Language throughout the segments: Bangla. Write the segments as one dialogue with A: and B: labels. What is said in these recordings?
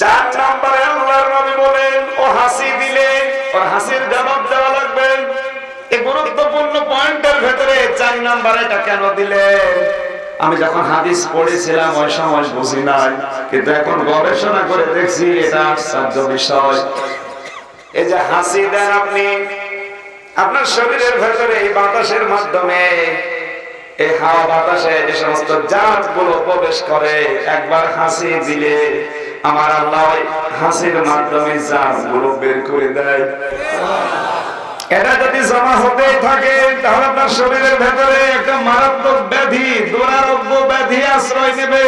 A: চার নম্বরে আল্লাহর নবী বলেন, ও হাসি দিলে ওর হাসির জবাব দেওয়া লাগবে। এই গুরুত্বপূর্ণ পয়েন্টের ভেতরে চার নম্বরে এটা কেন দিলেন? আমি যখন হাদিস পড়েছিলাম, ওই সময় বুঝি নাই, কিন্তু এখন গবেষণা করে দেখছি এটা আশ্চর্য বিষয়। এই যে হাসি দেন আপনি, আপনার শরীরের ভেতরে এই বাতাসের মাধ্যমে, এই হাওয়া বাতাসে যে সমস্ত জাতগুলো প্রবেশ করে, একবার হাসি দিলে। আমার আল্লাহ হাসির মাধ্যমে জাতগুলো বের করে দেয়। এটা যদি জমা হতে থাকে, তাহলে আপনার শরীরের ভেতরে একটা মারাত্মক ব্যাধি, দুরারোগ্য ব্যাধি আশ্রয় নেবে।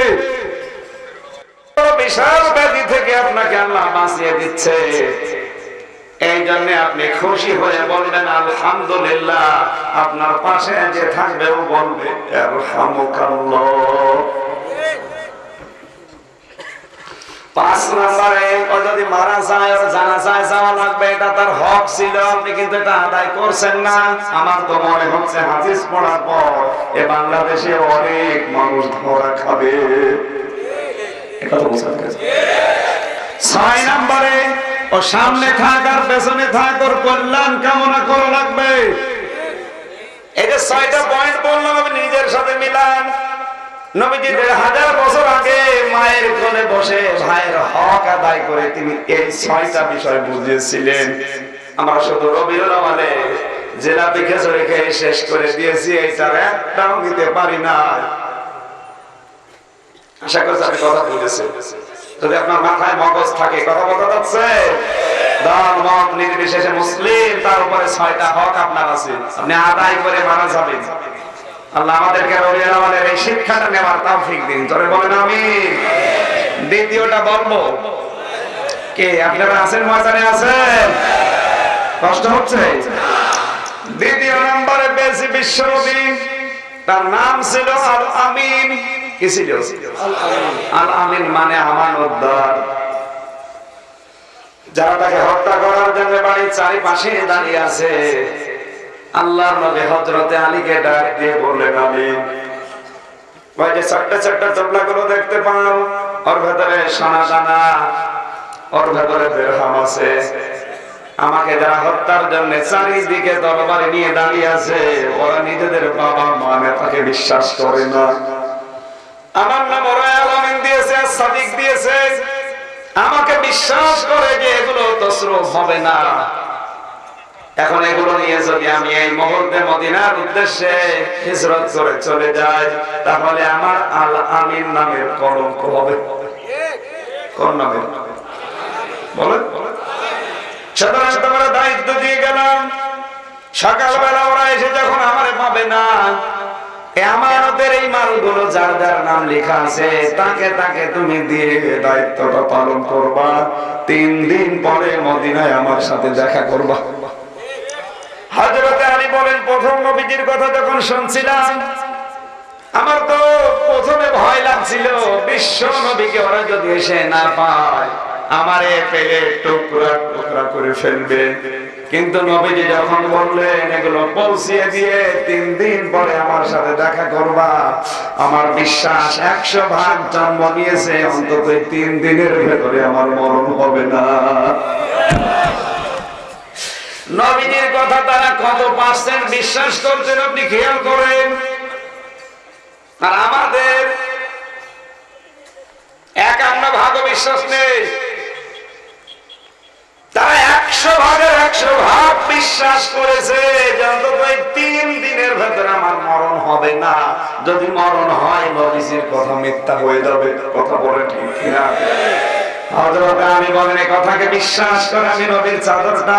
A: বিশাল ব্যাধি থেকে আপনাকে আল্লাহ বাঁচিয়ে দিচ্ছে। এই জন্য আপনি খুশি হয়ে বলবেন, আলহামদুলিল্লাহ, আপনার পাশে যে থাকবে ও বলবে আলহামুকাল্লাহ পাঁচ ও যদি মারা যায় ওর জানাজায় যাওয়া লাগবে, এটা তার হক ছিল, আপনি কিন্তু এটা আদায় করছেন না। আমার তো মনে হচ্ছে পড়ার পর, এ বাংলাদেশে অনেক মানুষ ধরা খাবে। এটা তো বোঝা গেছে ছয় নম্বরে, ও সামনে থাক আর পেছনে থাক, ওর কল্যাণ কামনা করা লাগবে। এই যে ছয়টা পয়েন্ট বললাম, আমি নিজের সাথে মিলান। শেষ করে দিয়েছি এইটার একটাও নিতে পারি না। আশা করছি আপনি কথা বুঝেছেন যদি আপনার মাথায় মগজ থাকে, কথা বলতে যাচ্ছে? নির্বিশেষে মুসলিম, তার উপরে ছয়টা হক আপনার আছে। আপনি আদায় করে মারা যাবেন। আল্লাহ আমাদেরকে রবিউল আমাদের এই শিক্ষাটা নেওয়ার তৌফিক দিন। তোরে বলেন আমি দ্বিতীয়টা বলব। কে, আপনারা আছেন, ময়দানে আছেন? কষ্ট হচ্ছে? দ্বিতীয় নম্বরে বেশি বিশ্বনবী। তার নাম ছিল আল আমিন কি ছিল? আল আমিন মানে আমানতদার। যারা তাকে হত্যা করার জন্য বাড়ির চারিপাশে দাঁড়িয়ে আছে। আল্লাহর নবী হযরতে আলীকে ডাক দিয়ে বললেন আমি ওই যে চপলা গুলো দেখতে পাও ওর ভেতরে সোনা দানা, ওর ভেতরে আছে। আমাকে যারা হত্যার জন্য চারিদিকে তরবারি নিয়ে দাঁড়িয়ে আছে, ওরা নিজেদের বাবা বিশ্বাস করে না। আমার নাম ওরা দিয়েছে, সাদিক দিয়েছে। আমাকে বিশ্বাস করে যে এগুলো তসরুফ হবে না। এখন এগুলো নিয়ে যদি আমি এই মুহূর্তে মদিনার উদ্দেশ্যে হিজরত করে চলে যাই, তাহলে আমার আল আমিন নামের কলঙ্ক হবে। কোন নামে বলেন। সুতরাং তোমরা দায়িত্ব দিয়ে গেলাম। সকালবেলা ওরা এসে যখন আমারে পাবে না আমানতের এই মালগুলো যার যার নাম লেখা আছে, তাকে তাকে তুমি দিয়ে দায়িত্বটা পালন করবা। তিন দিন পরে মদিনায় আমার সাথে দেখা করবা। হজরতে আলী বলেন, প্রথম নবীজির কথা যখন শুনছিলাম, আমার তো প্রথমে ভয় লাগছিল, বিশ্ব নবীকে ওরা যদি এসে না পায়, আমারে পেলে টুকরা টুকরা করে ফেলবে। কিন্তু নবীজি যখন বললেন, এগুলো পৌঁছিয়ে দিয়ে তিন দিন পরে আমার সাথে দেখা করবা। আমার বিশ্বাস একশো ভাগ জন্ম নিয়েছে, অন্তত তিন দিনের ভেতরে আমার মরণ হবে না। নবীজির কথা তারা কত পার্সেন্ট বিশ্বাস করছেন আপনি খেয়াল করেন? আর আমাদের একান্ন ভাগ বিশ্বাস নেই। তারা একশো ভাগের একশো ভাগ বিশ্বাস করেছে তিন দিনের ভেতরে আমার মরণ হবে না। যদি মরণ হয়, নবীজির কথা মিথ্যা হয়ে যাবে। কথা বলে ঠিক কিনা? আমি বলেন কথাকে বিশ্বাস করে, আমি নবীর চাদরটা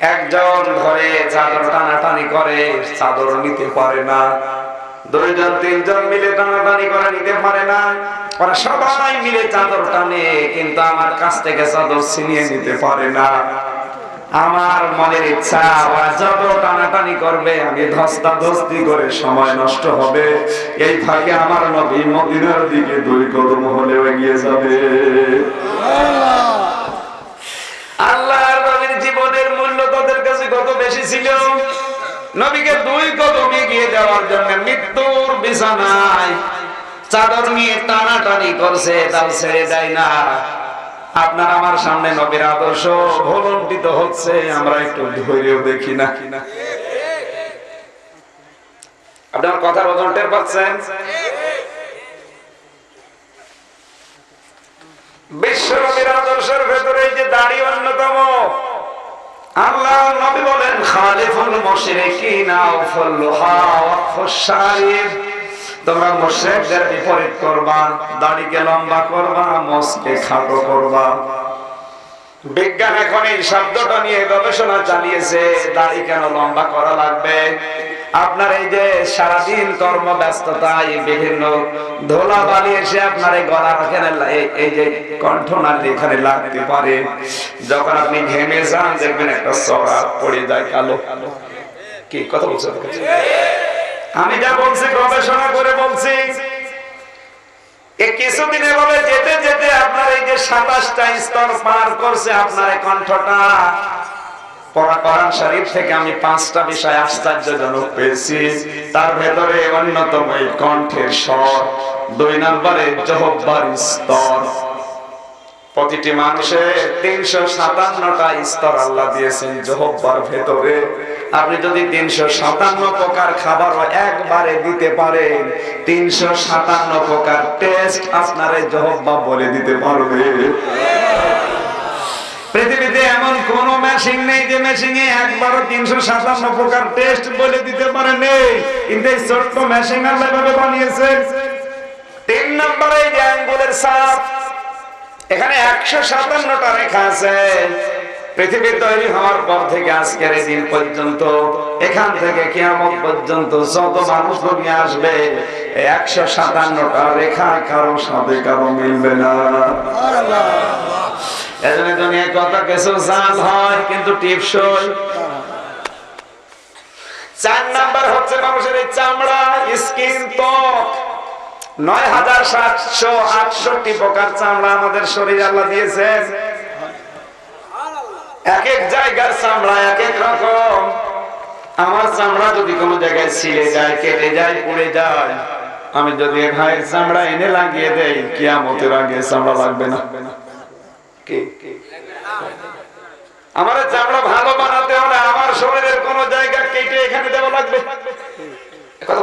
A: একজন ধরে চাদর টানাটানি করে, চাদর নিতে পারে না। দুইজন, তিনজন মিলে টানাটানি করে নিতে পারে না। ওরা সবাই মিলে চাদর টানে, কিন্তু আমার কাছ থেকে চাদর ছিনিয়ে নিতে পারে না। আমার মনের ইচ্ছা, ওরা যত টানাটানি করবে, আমি ধস্তা ধস্তি করে সময় নষ্ট হবে। এই ফাঁকে আমার নবী মদিনার দিকে দুই কদম হলেও এগিয়ে যাবে। আল্লাহর নবীর জীবনের মূল্য তাদের কাছে কত বেশি ছিল? নবীকে দুই কদম এগিয়ে যাওয়ার জন্য মৃত্যুর বিছানায় চাদর নিয়ে টানাটানি করছে তাও ছেড়ে দেয় না। আপনার আমার সামনে নবীর আদর্শ ভলন্টিত হচ্ছে, আমরা একটু ধৈর্য দেখি না আপনার কথার ওজন টের পাচ্ছেন? বিশ্ব নবীর আদর্শের ভেতরে যে দাড়ি অন্যতম আল্লাহ নবী বলেন, খালিফুল তোমরা মুশরিকদের বিপরীত করবা, দাড়িকে লম্বা করবা, মোসকে খাটো করবা। বিজ্ঞান এখন এই শব্দটা নিয়ে গবেষণা চালিয়েছে, দাড়ি কেন লম্বা করা লাগবে? আপনার এই যে সারাদিন কর্ম ব্যস্ততায় বিভিন্ন ধোলা বালি এসে আপনার এই গলার এখানে এই- যে কণ্ঠনালী এখানে লাগতে পারে। যখন আপনি ঘেমে যান, দেখবেন একটা সরা পড়ে যায় কালো। কি কথা বলছেন? আমি যা বলছি, গবেষণা করে বলছি। যেতে যেতে আপনার এই যে সাতাশটা স্তর পার করছে আপনার এই কণ্ঠটা। কোরআন শরীফ থেকে আমি পাঁচটা বিষয় আশ্চর্যজনক পেয়েছি। তার ভেতরে অন্যতম এই কণ্ঠের স্বর। দুই নম্বরে, জহব্বার স্তর। প্রতিটি মানুষের তিনশো সাতান্নটা স্তর আল্লাহ দিয়েছেন জহব্বার ভেতরে। আপনি যদি তিনশো সাতান্ন প্রকার খাবারও একবারে দিতে পারেন, তিনশো সাতান্ন প্রকার টেস্ট আপনার জহব্বা বলে দিতে পারবে। পৃথিবীতে এমন কোন মেশিন নেই যে মেশিনে একবারও তিনশো সাতান্ন প্রকার টেস্ট বলে দিতে পারে নেই। কিন্তু এই ছোট্ট মেশিন আল্লাহ এভাবে বানিয়েছে তিন নম্বরে যে সাপ এখানে একশো সাতান্নটা রেখা আছে। পৃথিবীর তৈরি হওয়ার পর থেকে আজকের এই দিন পর্যন্ত, এখান থেকে কিয়ামত পর্যন্ত যত মানুষ দুনিয়া আসবে, একশো সাতান্নটা রেখা কারও সাথে কারও মিলবে না। এজন্য দুনিয়ায় কত কিছু হয়, কিন্তু টিপসই। চার নাম্বার হচ্ছে মানুষের এই চামড়া, স্কিন ত্বক। নয় হাজার সাতশো আটষট্টি প্রকার চামড়া আমাদের শরীর আল্লাহ দিয়েছেন। এক এক জায়গার চামড়া, এক এক রকম। আমার চামড়া যদি কোনো জায়গায় ছিঁড়ে যায়, কেটে যায়, পুড়ে যায়, আমি যদি ভাইয়ের চামড়া এনে লাগিয়ে দেই, কিয়ামতের আগে চামড়া লাগবে না। কি? আমার চামড়া ভালো বানাতে হলে আমার শরীরের কোন জায়গা কেটে এখানে দেওয়া লাগবে। কথা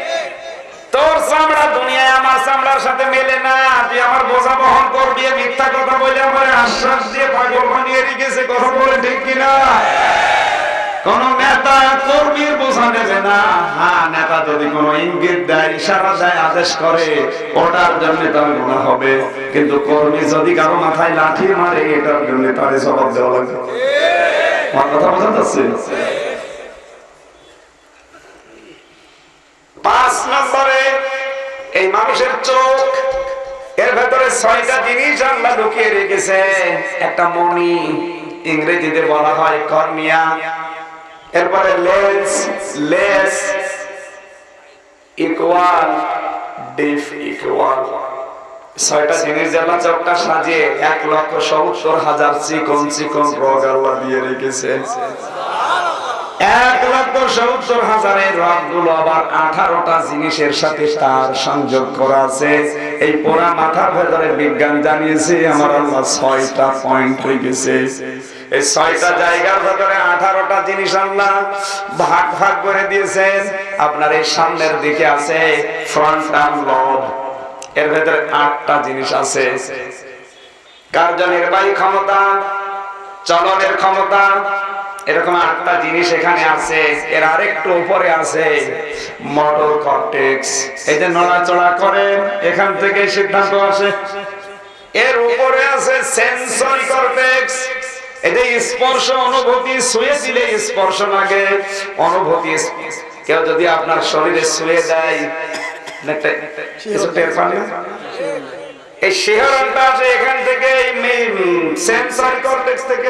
A: তোর চামড়া দুনিয়ায়, আমার চামড়ার সাথে মেলে না। তুই আমার বোঝা বহন করবি মিথ্যা কথা বলে আমার আশ্বাস দিয়ে পাগল বানিয়ে রেখেছে কথা বলে ঠিক কিনা? কোন নেতা কর্মীর বোঝা নেবে না। হ্যাঁ নেতা যদি কোন ইঙ্গিত দেয়, ইশারা দেয়, আদেশ করে, ওটার জন্য তার গুণা হবে। কিন্তু কর্মী যদি কারও মাথায় লাঠি মারে, এটার জন্য তার জবাব দেওয়া লাগবে। আমার কথা বোঝা যাচ্ছে? পাঁচ নম্বরে, এই মানুষের চোখ, এর ভেতরে ছয়টা জিনিস আল্লাহ ঢুকিয়ে রেখেছে। একটা মনি ইংরেজিতে বলা হয় কর্নিয়া। এরপরে লেন্স, লেস ইকুয়াল, ডিফ ইকুয়াল। ছয়টা জিনিস আল্লাহ চোখটা সাজিয়ে এক লক্ষ সত্তর হাজার চিকন চিকন রোগ আল্লাহ দিয়ে রেখেছে। এক লক্ষ সত্তর হাজারের রথগুলো আবার আঠারোটা জিনিসের সাথে তার সংযোগ করা আছে। এই পোড়া মাথার ভেতরে বিজ্ঞান জানিয়েছে, আমার আল্লাহ ছয়টা পয়েন্ট হয়ে গেছে এই ছয়টা জায়গার ভেতরে আঠারোটা জিনিস আল্লাহ ভাগ ভাগ করে দিয়েছেন। আপনার এই সামনের দিকে আছে ফ্রন্টাল লব এর ভেতরে আটটা জিনিস আছে। কার্যনির্বাহী ক্ষমতা? চলনের ক্ষমতা? এরকম আটটা জিনিস এখানে আছে, এর আরেকটু উপরে আছে মোটর কর্টেক্স এই যে নড়াচড়া করে এখান থেকে সিদ্ধান্ত আসে। এর উপরে আছে সেন্সরি কর্টেক্স যে স্পর্শ অনুভূতি দিলে স্পর্শ লাগে। অনুভূতি কেউ যদি আপনার শরীরে শুয়ে দেয়? এই শিহরণটা আছে এখান থেকে সেন্সরি কর্টেক্স থেকে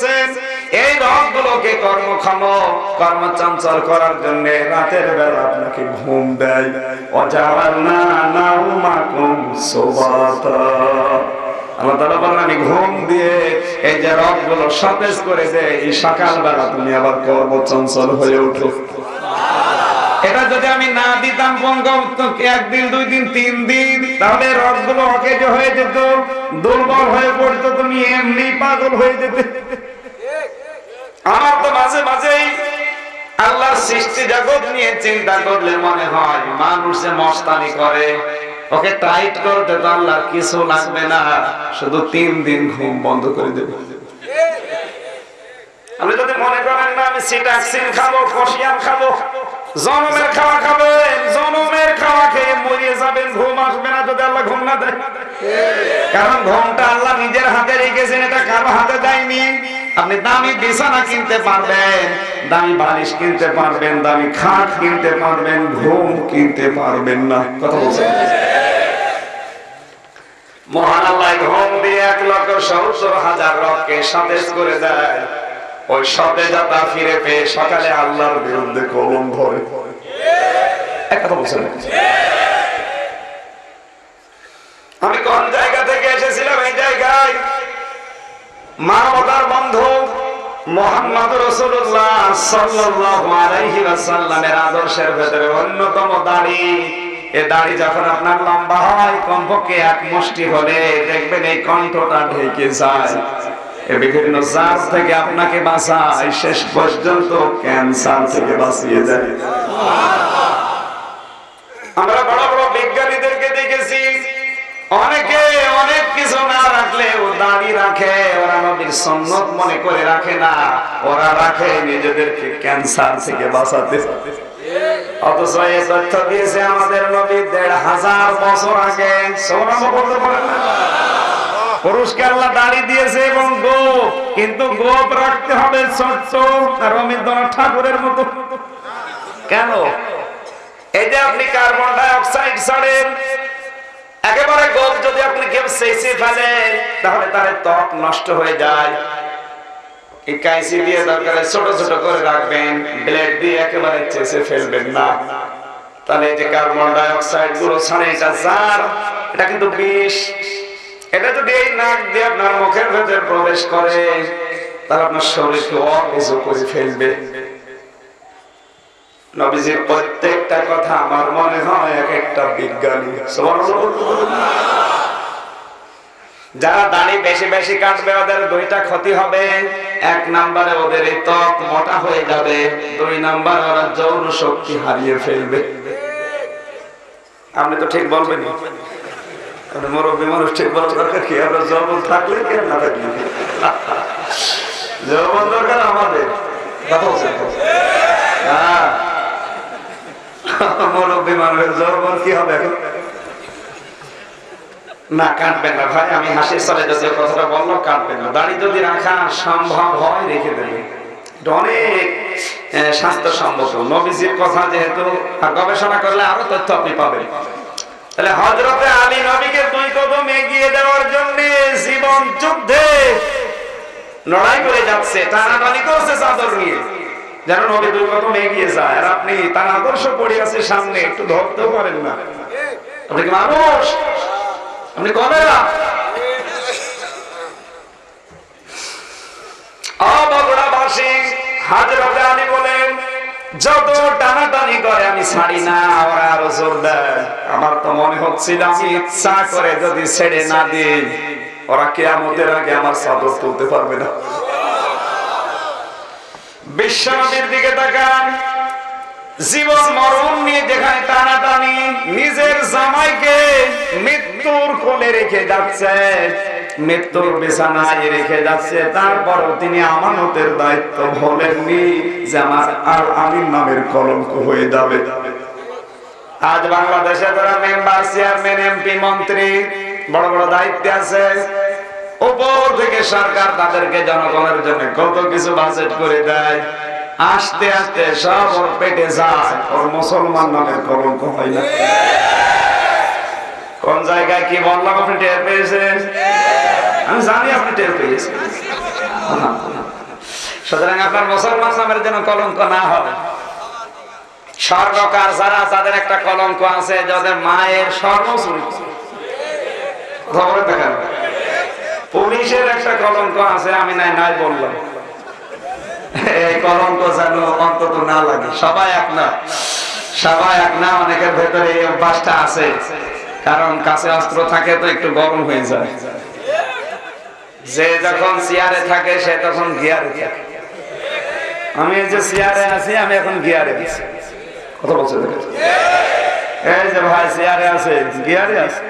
A: দিয়েছেন এই রং গুলোকে কর্মক্ষম, কর্মচঞ্চল করার জন্য রাতের বেলা আপনাকে ঘুম দেয়। অজাবার না নাউমাকুম সুবাতা। আল্লাহ তাআলা বলেন, আমি ঘুম দিয়ে এই যে রগগুলো সতেজ করে দেয়, এই সকালবেলা তুমি আবার কর্মচঞ্চল হয়ে উঠো। এটা যদি আমি না দিতাম বঙ্গবন্ধু একদিন, দুই দিন, তিন দিন? তাহলে রথগুলো অকেজ হয়ে যেত, দুর্বল হয়ে পড়তো, তুমি এমনি পাগল হয়ে যেতে। আমার তো মাঝে মাঝেই আল্লাহর সৃষ্টি জগৎ নিয়ে চিন্তা করলে মনে হয়, মানুষ মস্তানি করে, ওকে টাইট করতে তো আল্লাহর কিছু লাগবে না, শুধু তিন দিন ঘুম বন্ধ করে দেবে। আপনি যদি মনে করেন, না, আমি সিটাক্সিন খাব কষিয়াম খাব জনমের খাওয়া খাবেন, জনমের খাওয়া খেয়ে মরিয়ে যাবেন, ঘুম আসবে না যদি আল্লাহ ঘুম না দেয়। কারণ ঘুমটা আল্লাহ নিজের হাতে রেখেছেন, এটা কারও হাতে দেয়নি। আপনি দামি বিছানা কিনতে পারবেন, দামি বালিশ কিনতে পারবেন, দামি খাট কিনতে পারবেন, ঘুম কিনতে পারবেন না। কথা বলছেন? মহান আল্লাহ ঘুম দিয়ে এক লক্ষ সত্তর হাজার রককে সতেজ করে দেয় ওই সতেজতা ফিরে পেয়ে সকালে আল্লাহর বিরুদ্ধে কলম ধরে বলছেন আমি কোন জায়গা থেকে এসেছিলাম? এই জায়গায় মানবতার বন্ধু মোহাম্মদ রসুল্লাহ আলাইহি আদর্শের ভেতরে অন্যতম দাড়ি। এ দাড়ি যখন আপনার লম্বা হয়, কমপক্ষে এক মুষ্টি হলে দেখবেন এই কণ্ঠটা ঢেকে যায়। বিভিন্ন জাত থেকে আপনাকে বাঁচায়। শেষ পর্যন্ত ক্যান্সার থেকে বাঁচিয়ে দেয়। আমরা বড় বড় বিজ্ঞানীদেরকে দেখেছি। অনেকে অনেক কিছু না রাখলে ও দাড়ি রাখে, ওরা নবীর সন্ন্যত মনে করে রাখে না। ওরা রাখে নিজেদেরকে ক্যান্সার থেকে বাঁচাতে। অথচ এই তথ্য দিয়েছে আমাদের নবী দেড় হাজার বছর আগে। সৌরভ বলতে পারেন না পুরুষকে আল্লাহ দাড়ি দিয়েছে এবং গোপ। কিন্তু গোপ রাখতে হবে ছোট্ট রবীন্দ্রনাথ ঠাকুরের মতো। কেন? এই যে আপনি কার্বন ডাই অক্সাইড ছাড়েন, একেবারে গোপ যদি আপনি কেউ সেচে ফেলেন তাহলে তার ত্বক নষ্ট হয়ে যায়। এই কাইসি দিয়ে দরকারে ছোট ছোট করে রাখবেন, ব্লেড দিয়ে একেবারে চেষে ফেলবেন না। তাহলে যে কার্বন ডাই অক্সাইডগুলো ছাড়ে, এটা জার, এটা কিন্তু বিষ। এটা যদি এই নাক দিয়ে আপনার মুখের ভেতর প্রবেশ করে, তাহলে আপনার শরীরকে অকেজ করে ফেলবে। নবীজির প্রত্যেকটা কথা আমার মনে হয় এক একটা বিজ্ঞানী। যারা দাড়ি বেশি বেশি কাটবে, ওদের দুইটা ক্ষতি হবে। এক নাম্বারে ওদের এই ত্বক মোটা হয়ে যাবে, দুই নাম্বার ওরা যৌন শক্তি হারিয়ে ফেলবে। আপনি তো ঠিক বলবেন মুরব্বী মানুষ ঠিক দরকার কি? আমরা থাকলে কেন না থাকলে দরকার আমাদের। কথা বলছেন হ্যাঁ। মুরব্বী মানুষের কি হবে? এখন না কাটবেন না ভাই আমি হাসির সালে যদি কথাটা বলল কাটবেন না। দাড়ি যদি রাখা সম্ভব হয় রেখে দেবে অনেক স্বাস্থ্যসম্মত নবীজির কথা যেহেতু আর গবেষণা করলে আরও তথ্য আপনি পাবেন। তাহলে হজরতে আলী নবীকে দুই কদম এগিয়ে দেওয়ার জন্য জীবন যুদ্ধে লড়াই করে যাচ্ছে, টানাটানি করছে চাদর নিয়ে। যেন নবী দুই কদম এগিয়ে যায়। আর আপনি তার আদর্শ পড়ে আছে সামনে, একটু না। আপনি কি মানুষ? আপনি হাজরতে আলী বলেন যত টানাটানি করে আমি ছাড়ি না, ওরা আরও জোর দেয়। আমার তো মনে হচ্ছিল আমি ইচ্ছা করে যদি ছেড়ে না দিই, ওরা কেয়ামতের আগে আমার চাদর তুলতে পারবে না। বিশ্বনবীর দিকে তাকান। জীবন, মরণ নিয়ে যেখানে টানাটানি, নিজের জামাইকে মৃত্যুর কোলে রেখে যাচ্ছে। মৃত্যুর বিছানায় রেখে যাচ্ছে। তারপরও তিনি আমানতের দায়িত্ব বলেননি যে আমার আর আমির নামের কলঙ্ক হয়ে যাবে। আজ বাংলাদেশে যারা মেম্বার, চেয়ারম্যান, এমপি, মন্ত্রী, বড় বড় দায়িত্বে আছে, উপর থেকে সরকার তাদেরকে জনগণের জন্য কত কিছু বাজেট করে দেয়, আস্তে আস্তে সব ওর পেটে যায়। ওর মুসলমান নামের কলঙ্ক হয় না। কোন জায়গায় কি বললাম আপনি টের পেয়েছেন? আমি জানি আপনি টের পেয়েছেন। সুতরাং আপনার মুসলমান নামের যেন কলঙ্ক না হয়। স্বর্ণকার যারা, তাদের একটা কলঙ্ক আছে, যাদের মায়ের স্বর্ণ চুরি। করে। কথা বলে দেখেন পুলিশের একটা কলঙ্ক আছে, আমি নাই নাই বললাম। এই কলঙ্ক যেন অন্তত না লাগে। সবাই এক না। সবাই এক না, অনেকের ভেতরে এই অভ্যাসটা আছে। কারণ কাছে অস্ত্র থাকে তো একটু গরম হয়ে যায়। যে যখন চেয়ারে থাকে, সে তখন গিয়ারে থাকে। আমি যে চেয়ারে আছি, আমি এখন গিয়ারে আছি। কথা বলছে এই যে ভাই, চেয়ারে আছে, গিয়ারে আছে।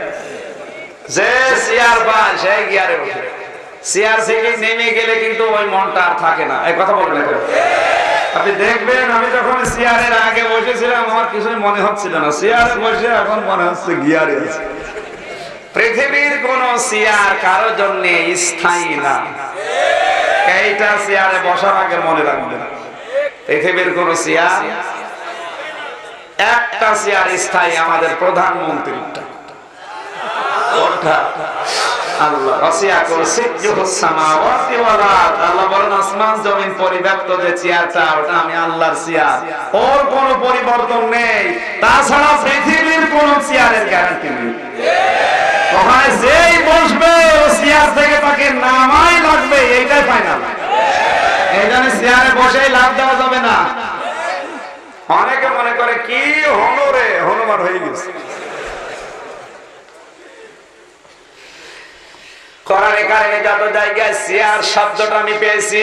A: যে চেয়ার পায় সেই গিয়ারে ওঠে। চেয়ার থেকে নেমে গেলে কিন্তু ওই মনটা আর থাকে না। এই কথা বলবেন আপনি দেখবেন, আমি যখন চেয়ারের আগে বসেছিলাম, আমার কিছুই মনে হচ্ছিল না। চেয়ারে বসে এখন মনে হচ্ছে গিয়ারে আছে। পৃথিবীর কোন চেয়ার কারোর জন্য স্থায়ী না। এইটা চেয়ারে বসার আগে মনে রাখবেন। পৃথিবীর কোন চেয়ার একটা চেয়ার স্থায়ী আমাদের প্রধানমন্ত্রীটা পরিবর্তন নেই। তাছাড়া পৃথিবীর কোন চেয়ারের গ্যারান্টি নেই। ওখানে যেই বসবে ও থেকে তাকে নামাই লাগবে, এইটাই ফাইনাল এই জন্য বসেই লাভ দেওয়া যাবে না। অনেকে মনে করে, কি হনরে, হনুমান হয়ে গেছে। কোরআনে কারিমে যত জায়গায় চেয়ার শব্দটা আমি পেয়েছি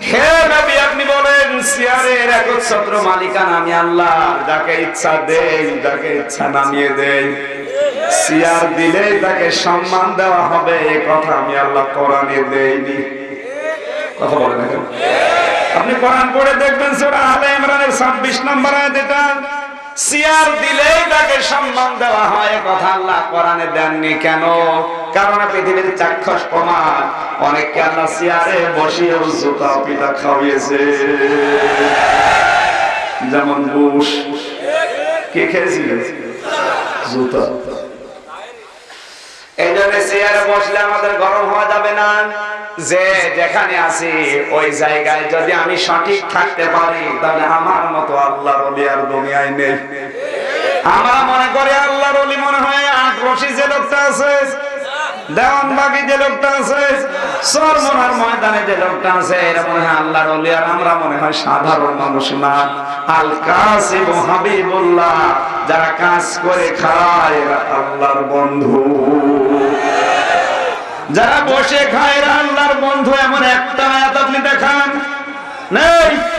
A: হে নবী, আপনি বলেন, সিয়ারের একচ্ছত্র আমি আল্লাহ। যাকে ইচ্ছা দেই, যাকে ইচ্ছা নামিয়ে দেই। সিয়ার দিলে তাকে সম্মান দেওয়া হবে এই কথা আমি আল্লাহ কোরআনে দেইনি। কথা বলেন আপনি কোরআন পড়ে দেখবেন, সূরা আলে ইমরানের 26 নম্বর সিয়ার দিলেই তাকে সম্মান দেওয়া হয়। কথা আল্লাহ কোরআনে দেননি কেন? কারণ পৃথিবীর চাক্ষুষ প্রমাণ। অনেককে আল্লাহ সিয়ারে বসিয়ে জুতা পিতা খাওয়িয়েছে। যেমন বুশ। কে খেয়েছিল? জুতা। এই জন্য চেয়ারে বসলে আমাদের গরম যে যেখানে আছি, ওই জায়গায় যদি আমি সঠিক থাকতে পারি, তাহলে আমার মতো আল্লাহর অলি আর দুনিয়ায় নেই। আমরা মনে করি আল্লাহর অলি মনে হয় আট রশি যে লোকটা আছে যে লোকটা আছে সরমনার ময়দানে যে লোকটা আছে, এরা মনে হয় আর আমরা মনে হয় সাধারণ মানুষ না। আল কাসিম যারা কাজ করে খায় আল্লাহর বন্ধু। যারা বসে খায় বন্ধু এমন একটা আয়াত আপনি দেখান। নেই।